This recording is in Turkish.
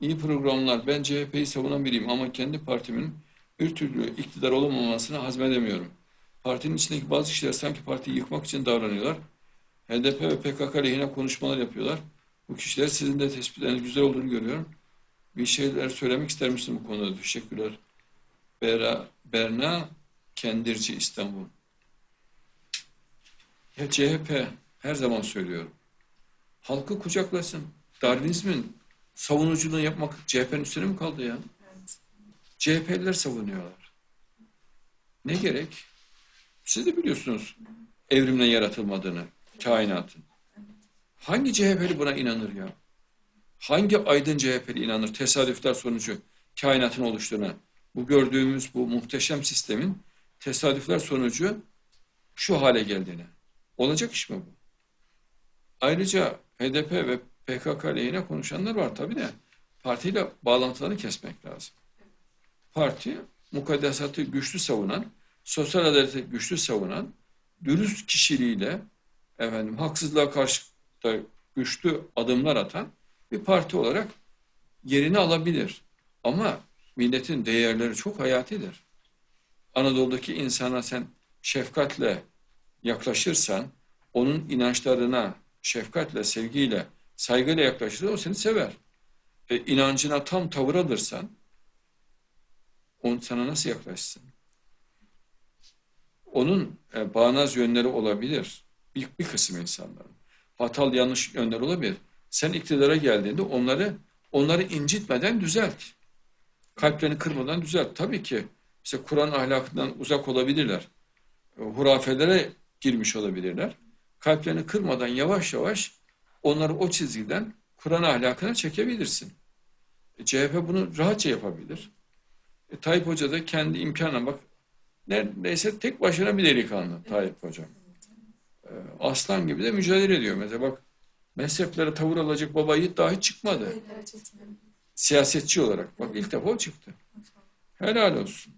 İyi programlar. Ben CHP'yi savunan biriyim ama kendi partimin bir türlü iktidar olamamasını hazmedemiyorum. Partinin içindeki bazı kişiler sanki partiyi yıkmak için davranıyorlar. HDP ve PKK lehine konuşmalar yapıyorlar. Bu kişiler sizin de tespitleriniz güzel olduğunu görüyorum. Bir şeyler söylemek ister misin bu konuda? Teşekkürler. Bera, Berna Kendirci İstanbul. Ya CHP her zaman söylüyorum. Halkı kucaklasın. Darwinizmin savunuculuğunu yapmak CHP'nin üstüne mi kaldı ya? CHP'liler savunuyorlar. Ne gerek? Siz de biliyorsunuz evrimle yaratılmadığını, kainatın. Hangi CHP'li buna inanır ya? Hangi aydın CHP'li inanır tesadüfler sonucu kainatın oluştuğuna? Bu gördüğümüz bu muhteşem sistemin tesadüfler sonucu şu hale geldiğine. Olacak iş mi bu? Ayrıca HDP ve PKK lehine konuşanlar var tabii de partiyle bağlantılarını kesmek lazım. Parti mukaddesatı güçlü savunan, sosyal adaleti güçlü savunan, dürüst kişiliğiyle efendim haksızlığa karşı da güçlü adımlar atan bir parti olarak yerini alabilir. Ama milletin değerleri çok hayatidir. Anadolu'daki insana sen şefkatle yaklaşırsan, onun inançlarına şefkatle, sevgiyle, saygıyla yaklaşırsan o seni sever. E, inancına tam tavır alırsan, on sana nasıl yaklaşsın? Onun e, bağnaz yönleri olabilir. Bir, bir kısım insanların. Hatalı yanlış yönler olabilir. Sen iktidara geldiğinde onları onları incitmeden düzelt. Kalplerini kırmadan düzelt. Tabii ki işte Kur'an ahlakından uzak olabilirler. E, Hurafelere girmiş olabilirler. Kalplerini kırmadan yavaş yavaş onları o çizgiden Kur'an ahlakına çekebilirsin. E, CHP bunu rahatça yapabilir. E, Tayyip Hoca da kendi imkanına bak neredeyse tek başına bir delikanlı Tayyip Hoca. E, aslan gibi de mücadele ediyor. Mesela bak mezheplere tavır alacak baba yiğit daha hiç çıkmadı. Siyasetçi olarak. Bak ilk defa o çıktı. Helal olsun.